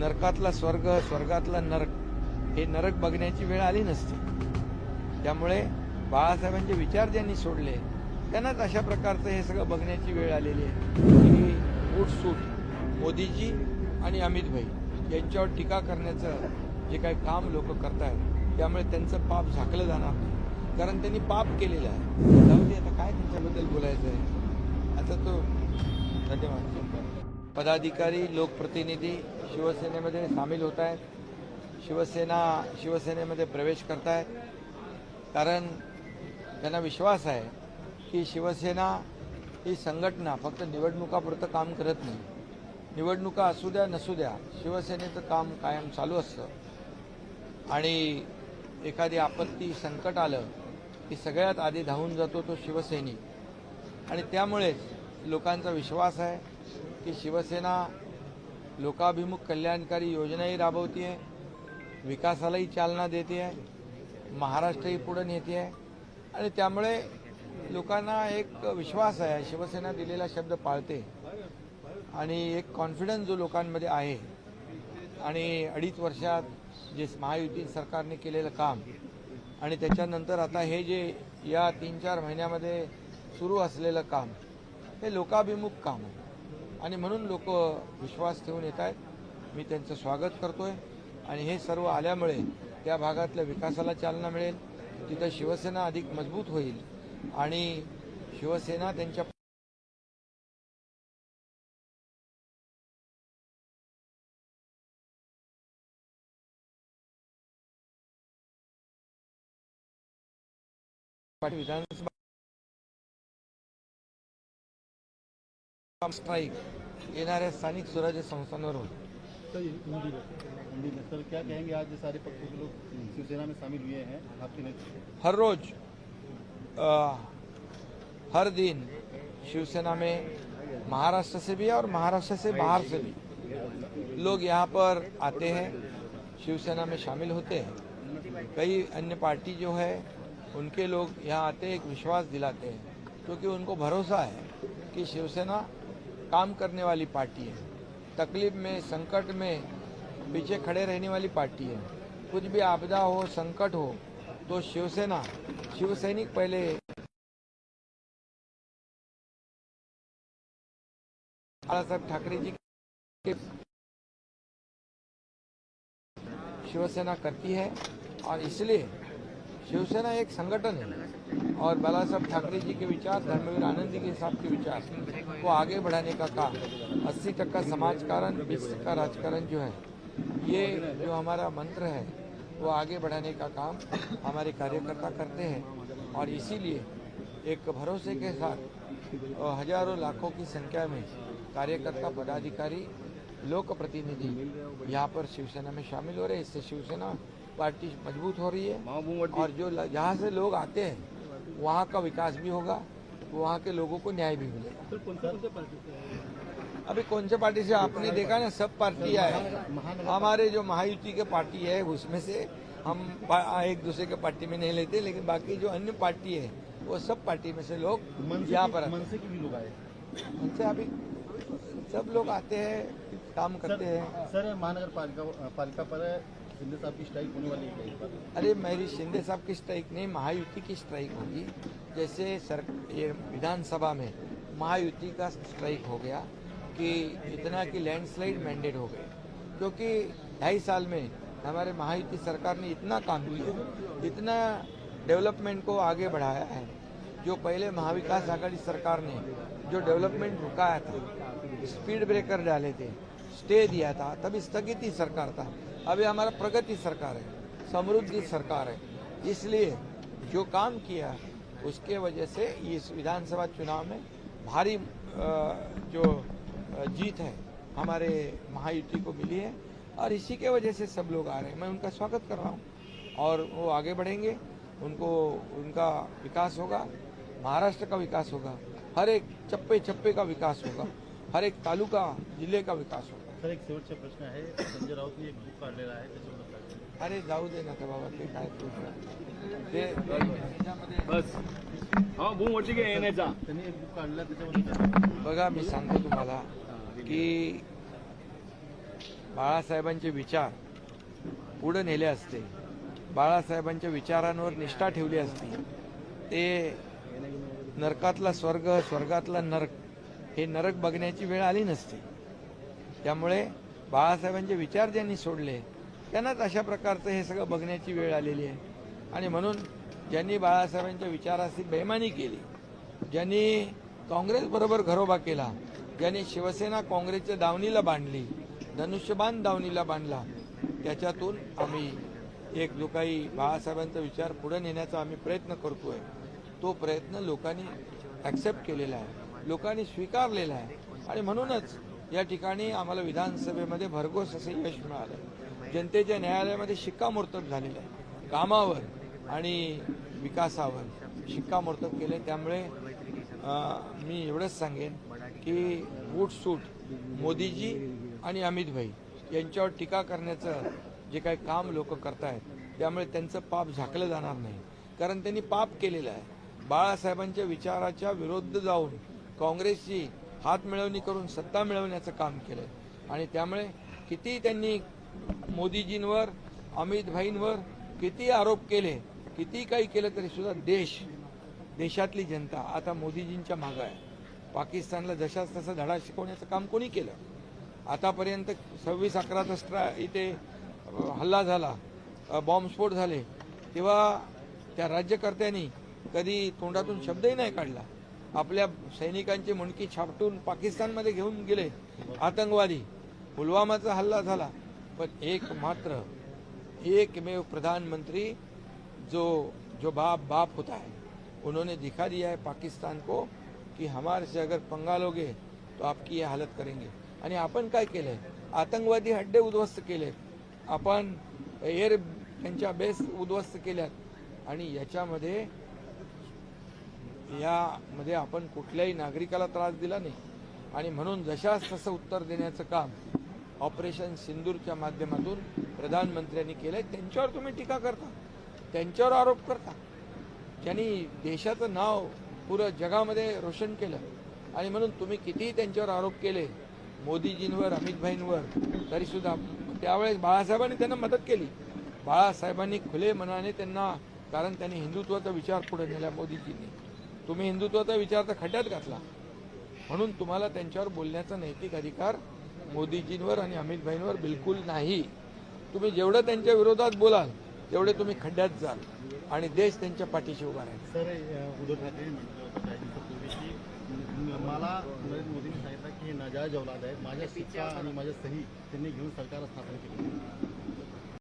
नरकातला स्वर्ग स्वर्गातला नरक हे नरक बघण्याची वेळ आली नसती. त्यामुळे बाळासाहेबांचे विचार ज्यांनी सोडले त्यांनाच अशा प्रकारचं हे सगळं बघण्याची वेळ आलेली आहे. की उठसूट मोदीजी आणि अमित भाई यांच्यावर टीका करण्याचं जे काही काम लोक करतायत त्यामुळे त्यांचं पाप झाकलं जाणार नाही. कारण त्यांनी पाप केलेलं आहे. जाऊ दे आता काय त्यांच्याबद्दल बोलायचं आहे? आता तो धन्यवाद. पदाधिकारी लोकप्रतिनिधी शिवसेनेमध्ये सामील होत आहेत. शिवसेना शिवसेनेमध्ये प्रवेश करत आहेत कारण त्यांना विश्वास आहे की शिवसेना ही संघटना फक्त निवडणुकापुरतं काम करत नाही. निवडणुका असू द्या नसू द्या शिवसेनेचं काम कायम चालू असतं. आणि एखादी आपत्ती संकट आलं की सगळ्यात आधी धावून जातो तो शिवसैनिक. आणि त्यामुळेच लोकांचा विश्वास आहे की शिवसेना लोकाभिमुख कल्याणकारी योजनाही राबवती आहे. विकासालाही चालना देते आहे. महाराष्ट्रही पुढे नेते आहे. आणि त्यामुळे लोकांना एक विश्वास आहे. शिवसेना दिलेला शब्द पाळते. आणि एक कॉन्फिडन्स जो लोकांमध्ये आहे. आणि अडीच वर्षात जे महायुती सरकारने केलेलं काम आणि त्याच्यानंतर आता हे जे या तीन चार महिन्यामध्ये सुरू असलेलं काम हे लोकाभिमुख काम आहे. आणि म्हणून लोक विश्वास ठेवून येत आहेत. मी त्यांचं स्वागत करतोय. आणि हे सर्व आल्यामुळे त्या भागातल्या विकासाला चालना मिळेल. तिथं शिवसेना अधिक मजबूत होईल. आणि शिवसेना त्यांच्या विधानसभा में शामिल हुए हैं? आपके नेतृत्व हर रोज अ, हर दिन शिवसेना में महाराष्ट्र से भी और महाराष्ट्र से बाहर से भी लोग यहाँ पर आते हैं शिवसेना में शामिल होते हैं। कई अन्य पार्टी जो है उनके लोग यहाँ आते एक विश्वास दिलाते हैं क्योंकि उनको भरोसा है कि शिवसेना काम करने वाली पार्टी है। तकलीफ़ में, संकट में पीछे खड़े रहने वाली पार्टी है। कुछ भी आपदा हो, संकट हो तो शिवसेना, शिवसैनिक पहले बाळासाहेब ठाकरे जी के शिवसेना करती है और इसलिए शिवसेना एक संगठन है और बाला साहब ठाकरे जी के विचार, धर्मवीर आनंद जी के साहब के विचार को आगे बढ़ाने का काम। 80 टक्का समाजकारण, बीस टक्का राजकारण जो है, ये जो हमारा मंत्र है, वो आगे बढ़ाने का काम हमारे कार्यकर्ता करते हैं और इसीलिए एक भरोसे के साथ हज़ारों लाखों की संख्या में कार्यकर्ता, पदाधिकारी लोक प्रतिनिधि यहाँ पर शिवसेना में शामिल हो रहे हैं। इससे शिवसेना पार्टी मज़बूत हो रही है। और जो जहाँ से लोग आते हैं वहाँ का विकास भी होगा वहाँ के लोगों को न्याय भी मिलेगा। पार्टी हैं? अभी कौन से पार्टी से? आपने देखा ना सब पार्टियाँ है। हमारे जो महायुति के पार्टी है उसमें से हम एक दूसरे के पार्टी में नहीं लेते लेकिन बाकी जो अन्य पार्टी है वो सब पार्टी में से लोग यहाँ पर आते मनसे के भी लोग आए। अभी सब लोग आते हैं काम करते हैं। सर महानगर पालिका पालिका पर शिंदे साहब की स्ट्राइक होने वाली है अरे मेरी शिंदे साहब की स्ट्राइक नहीं, महायुति की स्ट्राइक होगी। जैसे सर, ये विधानसभा में महायुति का स्ट्राइक हो गया कि इतना कि लैंडस्लाइड मैंडेट हो गए क्योंकि ढाई साल में हमारे महायुति सरकार ने इतना काम किया, इतना डेवलपमेंट को आगे बढ़ाया है, जो पहले महाविकास आघाड़ी सरकार ने जो डेवलपमेंट रुकाया था स्पीड ब्रेकर डाले थे स्टे दिया था, तभी स्थगित ही सरकार था। अभी हमारा प्रगति सरकार है, समृद्धि सरकार है। इसलिए जो काम किया उसके वजह से इस विधानसभा चुनाव में भारी जो जीत है, हमारे महायुति को मिली है और इसी के वजह से सब लोग आ रहे हैं। मैं उनका स्वागत कर रहा हूँ और वो आगे बढ़ेंगे। उनको, उनका विकास होगा, महाराष्ट्र का विकास होगा, हर एक चप्पे चप्पे का विकास होगा, हर एक तालुका, ज़िले का विकास होगा। सर एक शेवटचा प्रश्न आहे संजय राऊत एक बुक काढलेला आहे त्याच्याबद्दल? अरे जाऊ दे ना बाबा ते काय. ते बस हा भूम वटिके येण्याचा त्यांनी एक बुक काढला त्याच्याबद्दल? बघा मी सांगतो तुम्हाला की बाळासाहेबांचे विचार पुढे नेले असते बाळासाहेबांच्या विचारांवर निष्ठा ठेवली असती ते नरकातला स्वर्ग स्वर्गातला नरक हे नरक बघण्याची वेळ आली नसती त्यामुळे बाळासाहेबांचे विचार ज्यांनी सोडले त्यांनाच अशा प्रकारचं हे सगळं बघण्याची वेळ आलेली आहे. आणि म्हणून ज्यांनी बाळासाहेबांच्या विचाराशी बेमानी केली ज्यांनी काँग्रेसबरोबर घरोबा केला ज्यांनी शिवसेना काँग्रेसच्या दावणीला बांधली धनुष्यबाण दावणीला बांधला त्याच्यातून आम्ही एक जो काही बाळासाहेबांचा विचार पुढे नेण्याचा आम्ही प्रयत्न करतोय. तो प्रयत्न लोकांनी ॲक्सेप्ट केलेला आहे लोकांनी स्वीकारलेला आहे. आणि म्हणूनच या ठिकाणी आम्हाला विधानसभेमध्ये भरघोस असं यश मिळालं. जनतेच्या न्यायालयामध्ये शिक्कामोर्तब झालेलं आहे. कामावर आणि विकासावर शिक्कामोर्तब केले त्यामुळे मी एवढंच सांगेन की बूटसूट मोदीजी आणि अमित भाई यांच्यावर टीका करण्याचं जे काही काम लोक करतायत त्यामुळे त्यांचं पाप झाकलं जाणार नाही. कारण त्यांनी पाप केलेलं आहे. बाळासाहेबांच्या विचाराच्या विरुद्ध जाऊन काँग्रेसची हात मिळवणी करून सत्ता मिळवण्याचं काम केलं आणि त्यामुळे किती त्यांनी मोदीजींवर अमित भाईंवर किती आरोप केले किती काही केलं तरी सुद्धा देश देशातली जनता आता मोदीजींच्या मागं आहे. पाकिस्तानला जशाच तसा धडा शिकवण्याचं काम कोणी केलं? आतापर्यंत सव्वीस अकरा दसरा इथे हल्ला झाला बॉम्बस्फोट झाले तेव्हा त्या राज्यकर्त्यांनी कधी तोंडातून शब्दही नाही काढला. आपल्या सैनिकांची मुंडकी छापटून पाकिस्तानमध्ये घेऊन गेले. आतंकवादी. पुलवामाचा हल्ला झाला. पण एक मात्र एकमेव प्रधानमंत्री जो जो बाप बाप होता है उन्होंने दिखा दिया है पाकिस्तान को कि हमारे से अगर पंगा लोगे तो आपकी ये हालत करेंगे। आणि आपण काय केलंय? आतंकवादी अड्डे उद्ध्वस्त केले. आपण एअर त्यांच्या बेस उद्ध्वस्त केल्यात. आणि याच्यामध्ये यामध्ये आपण कुठल्याही नागरिकाला त्रास दिला नाही. आणि म्हणून जशास तसं उत्तर देण्याचं काम ऑपरेशन सिंदूरच्या माध्यमातून प्रधानमंत्र्यांनी केलंय. त्यांच्यावर तुम्ही टीका करता. त्यांच्यावर आरोप करता. ज्यांनी देशाचं नाव पुरं जगामध्ये रोशन केलं आणि म्हणून तुम्ही कितीही त्यांच्यावर आरोप केले मोदीजींवर अमितभाईंवर तरीसुद्धा त्यावेळेस बाळासाहेबांनी त्यांना मदत केली. बाळासाहेबांनी खुले मनाने त्यांना कारण त्यांनी हिंदुत्वाचा विचार पुढे नेला मोदीजींनी. तुम्ही हिंदुत्वाचा विचार तर खड्ड्यात घातला. म्हणून तुम्हाला त्यांच्यावर बोलण्याचा नैतिक अधिकार मोदीजींवर आणि अमित भाईंवर बिलकुल नाही. तुम्ही जेवढं त्यांच्या विरोधात बोलाल तेवढे तुम्ही खड्ड्यात जाल आणि देश त्यांच्या पाठीशी उभा राहील. सर उद्धव ठाकरे की मला नरेंद्र मोदींनी सांगितलं की नाजायज औलाद आहे माझ्या शिक्षा आणि माझ्या सही त्यांनी घेऊन सरकार स्थापन केली.